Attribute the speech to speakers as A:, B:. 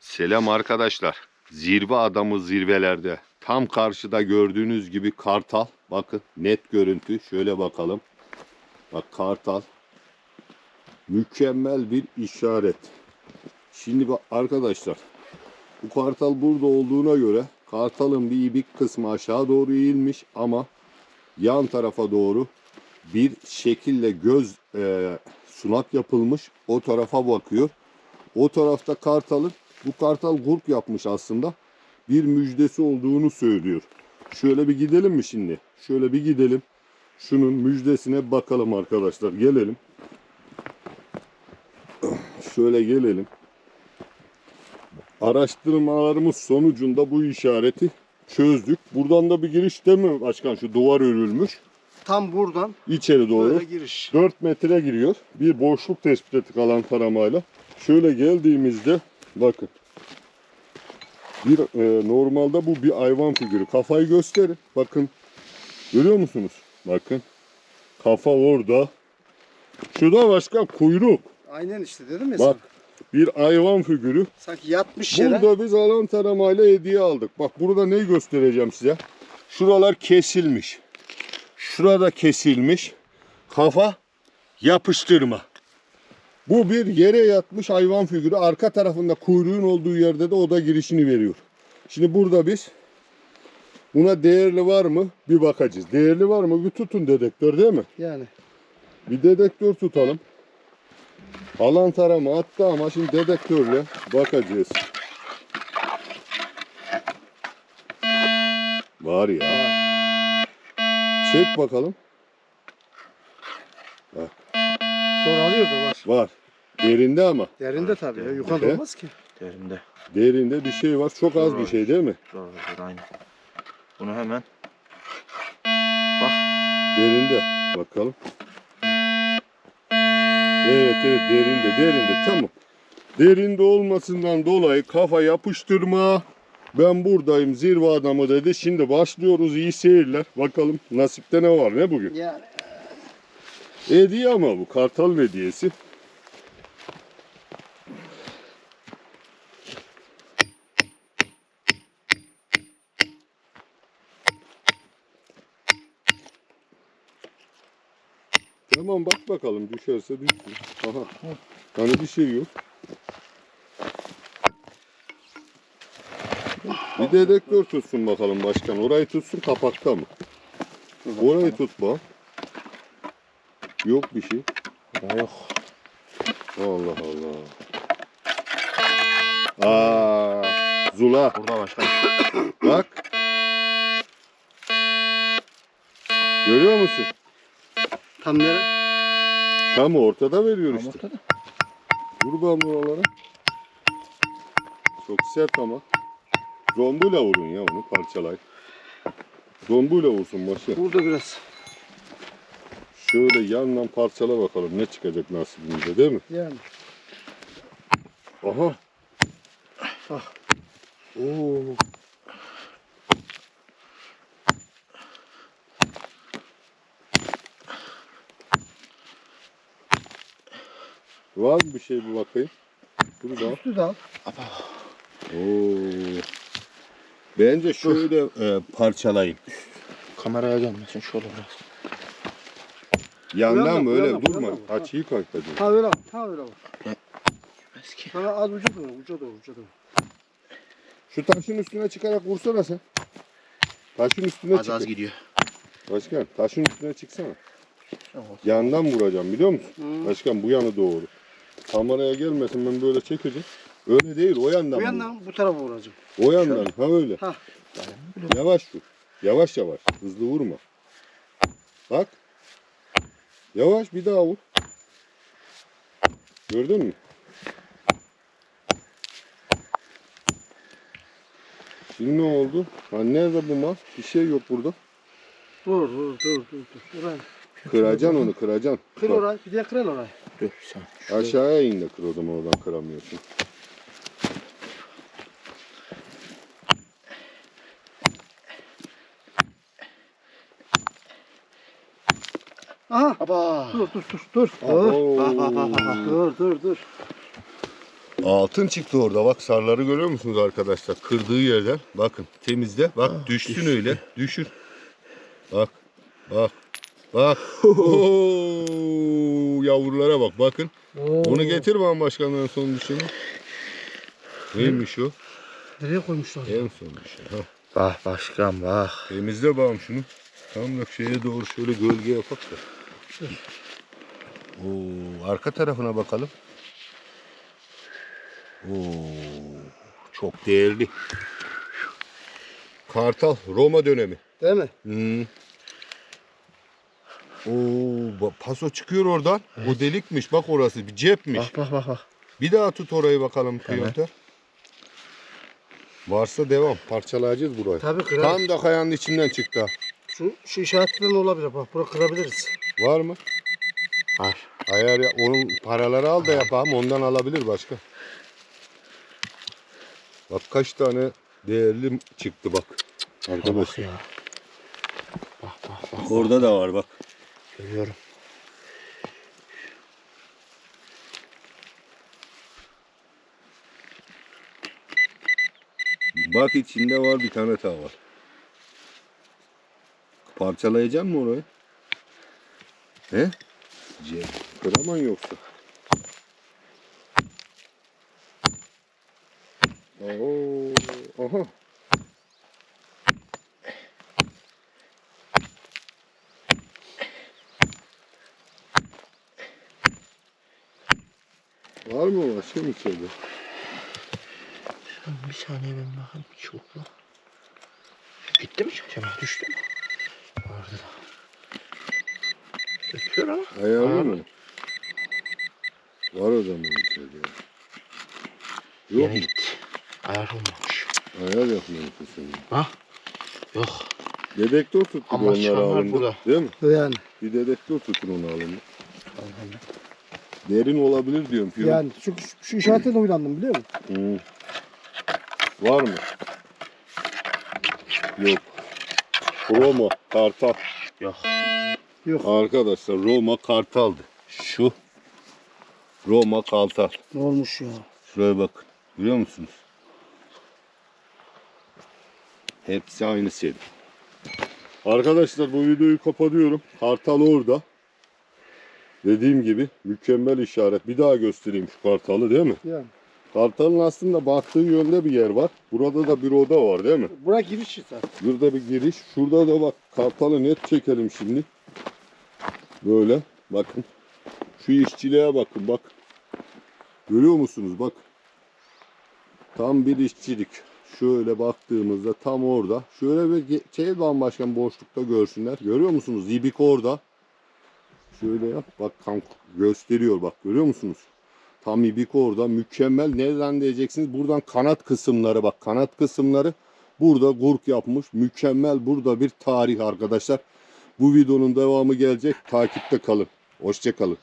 A: Selam arkadaşlar. Zirve adamı zirvelerde. Tam karşıda gördüğünüz gibi kartal. Bakın net görüntü. Şöyle bakalım. Bak kartal. Mükemmel bir işaret. Şimdi bak arkadaşlar. Bu kartal burada olduğuna göre kartalın bir ibik kısmı aşağı doğru eğilmiş ama yan tarafa doğru bir şekilde göz e, sunak yapılmış. O tarafa bakıyor. O tarafta kartalın bu kartal gurk yapmış aslında. Bir müjdesi olduğunu söylüyor. Şöyle bir gidelim mi şimdi? Şöyle bir gidelim. Şunun müjdesine bakalım arkadaşlar. Gelelim. Şöyle gelelim. Araştırmalarımız sonucunda bu işareti çözdük. Buradan da bir giriş değil mi başkan? Şu duvar örülmüş.
B: Tam buradan
A: İçeri doğru.
B: böyle giriş.
A: 4 metre giriyor. Bir boşluk tespit ettik alan taramayla. Şöyle geldiğimizde bakın. Bir e, normalde bu bir hayvan figürü. Kafayı gösterin. Bakın. Görüyor musunuz? Bakın. Kafa orada. Şurada başka kuyruk.
B: Aynen işte dedim ya
A: Bak.
B: sana.
A: Bir hayvan figürü.
B: Sanki yatmış yere.
A: Burada biz alan taramayla hediye aldık. Bak burada neyi göstereceğim size. Şuralar kesilmiş. Şurada kesilmiş. Kafa yapıştırma. Bu bir yere yatmış hayvan figürü. Arka tarafında kuyruğun olduğu yerde de oda girişini veriyor. Şimdi burada biz buna değerli var mı bir bakacağız. Değerli var mı bir tutun dedektör değil mi?
B: Yani.
A: Bir dedektör tutalım. Alan tarama attı ama şimdi dedektörle bakacağız. Var ya. Çek bakalım.
B: Sonra alıyordu var.
A: Var. Derinde ama.
B: Derinde tabii ya. Yukarıda
A: He?
B: olmaz ki.
C: Derinde.
A: Derinde bir şey var. Çok az bir şey değil mi?
C: Dur aynı. Bunu hemen
A: Derinde. Bakalım. Evet evet derinde derinde tamam. Derinde olmasından dolayı kafa yapıştırma. Ben buradayım zirve adamı dedi. Şimdi başlıyoruz iyi seyirler. Bakalım nasipte ne var ne bugün.
B: Yani.
A: Hediye ama bu kartal hediyesi. Tamam bak bakalım düşerse düşsün. Aha. Hani bir şey yok. Bir dedektör tutsun bakalım başkan. Orayı tutsun kapakta mı? Orayı tut bak. Yok bir şey.
C: Daha yok.
A: Allah Allah. Aa, Zula.
C: Burada başka.
A: Bak. Görüyor musun?
B: Tam nere?
A: Tam ortada veriyor
C: Tam
A: işte.
C: ortada.
A: Vur ben buralara. Çok sert ama. Rombuyla vurun ya onu parçalay. Rombuyla vursun başı.
B: Burada biraz.
A: Şöyle yandan parçala bakalım ne çıkacak nasibimize değil mi?
B: Yani.
A: Aha.
B: Ah.
A: Oo. Var mı bir şey bir bakayım? Burada.
B: Üstü de al.
A: Oo. Bence şöyle e, parçalayın.
C: Kameraya gelmesin şöyle biraz.
A: Yandan
B: Uyanma,
A: böyle
B: uyanma,
A: durma.
B: uyanma.
A: Açıyı kalkacak.
B: Ha öyle. Ha öyle al.
C: Eski.
B: Sana az uca doğru. Uca doğru. Uca doğru.
A: Şu taşın üstüne çıkarak vursana sen. Taşın üstüne
C: Az
A: çık.
C: az gidiyor.
A: Başkan taşın üstüne çıksana. Yandan vuracağım biliyor musun?
B: Hı.
A: Başkan bu yanı doğru. Kameraya gelmesin ben böyle çekeceğim. Öyle değil o yandan.
B: Bu
A: vur.
B: yandan bu tarafa vuracağım.
A: O yandan ha öyle.
B: Ha.
A: Yavaş vur. Yavaş yavaş. Hızlı vurma. Bak. Yavaş bir daha vur. Gördün mü? Şimdi ne oldu? Ha nerede bu mal? Bir şey yok burada.
B: Dur dur dur dur. dur. Orayı.
A: Kıracaksın onu kıracaksın.
B: Kır orayı. Bir de kır orayı.
C: Dur. Şuraya-
A: Aşağıya in de kır o zaman oradan kıramıyorsun.
B: Aha.
C: Aba.
B: Dur dur dur dur. Dur.
A: Abo.
C: Bak, bak, bak, bak, bak.
B: Dur dur dur.
A: Altın çıktı orada. Bak sarıları görüyor musunuz arkadaşlar? Kırdığı yerden. Bakın temizle. Bak düşsün öyle. Düşür. Bak. Bak. Bak. Oo, yavrulara bak. Bakın. Onu getir bana başkanların son düşeni. Neymiş o?
B: Nereye koymuşlar?
A: En son düşen. Ha.
C: Bak başkan bak.
A: Temizle bağım şunu. Tam da şeye doğru şöyle gölge yapak da. Oo, arka tarafına bakalım. Oo, çok değerli. Kartal Roma dönemi.
B: Değil mi?
A: Hmm. Oo, paso çıkıyor oradan. O delikmiş bak orası bir cepmiş.
C: Bak bak bak bak.
A: Bir daha tut orayı bakalım
C: Tamam.
A: Varsa devam. Parçalayacağız burayı.
B: Tabii kırar.
A: Tam da kayanın içinden çıktı.
B: Şu, şu işaretten olabilir. Bak burayı kırabiliriz.
A: Var mı?
C: Var.
A: Ayar ya, onun paraları al da yapalım ondan alabilir başka. Bak kaç tane değerli çıktı bak.
C: Bak
A: Arkadaşlar.
C: ya. Bak bak bak.
A: Orada da var bak.
C: Görüyorum.
A: Bak içinde var bir tane daha var. Parçalayacak mı orayı? He? Cem. Kıraman yoksa. Oo, aha. Var mı başka mı içeride?
C: Bir saniye ben bakayım. Çok mu? Gitti mi acaba? Düştü mü? Orada da. Ötüyor ama.
A: Ayarlı mı? Var o zaman içeride. Yok
C: Yine
A: mu?
C: gitti. Ayar olmamış.
A: Ayar yapmamışsın sen.
C: Ha? Yok.
A: Dedektör tuttu
C: Ama
A: onları
C: çıkanlar burada.
A: Değil mi?
B: Yani.
A: Bir dedektör tutun onu alında. Derin olabilir diyorum. Piyon.
B: Yani şu, şu işaretten uylandım biliyor musun?
A: Hı. Var mı? Yok. Roma kartal.
C: Yok.
B: Yok.
A: Arkadaşlar Roma kartaldı. Şu Roma kartal.
B: Ne olmuş ya?
A: Şuraya bakın. Görüyor musunuz? Hepsi aynı şey. Arkadaşlar bu videoyu kapatıyorum. Kartal orada. Dediğim gibi mükemmel işaret. Bir daha göstereyim şu kartalı değil mi?
B: Yani.
A: Kartalın aslında baktığı yönde bir yer var. Burada da bir oda var değil mi?
B: Bura giriş zaten.
A: Burada bir giriş. Şurada da bak kartalı net çekelim şimdi. Böyle bakın. Şu işçiliğe bakın bak. Görüyor musunuz bak. Tam bir işçilik. Şöyle baktığımızda tam orada. Şöyle bir şey bambaşka boşlukta görsünler. Görüyor musunuz? İbik orada. Şöyle yap. Bak tam gösteriyor bak. Görüyor musunuz? Tam ibik orada. Mükemmel. Nereden diyeceksiniz? Buradan kanat kısımları bak. Kanat kısımları Burada gurk yapmış. Mükemmel burada bir tarih arkadaşlar. Bu videonun devamı gelecek. Takipte kalın. Hoşçakalın.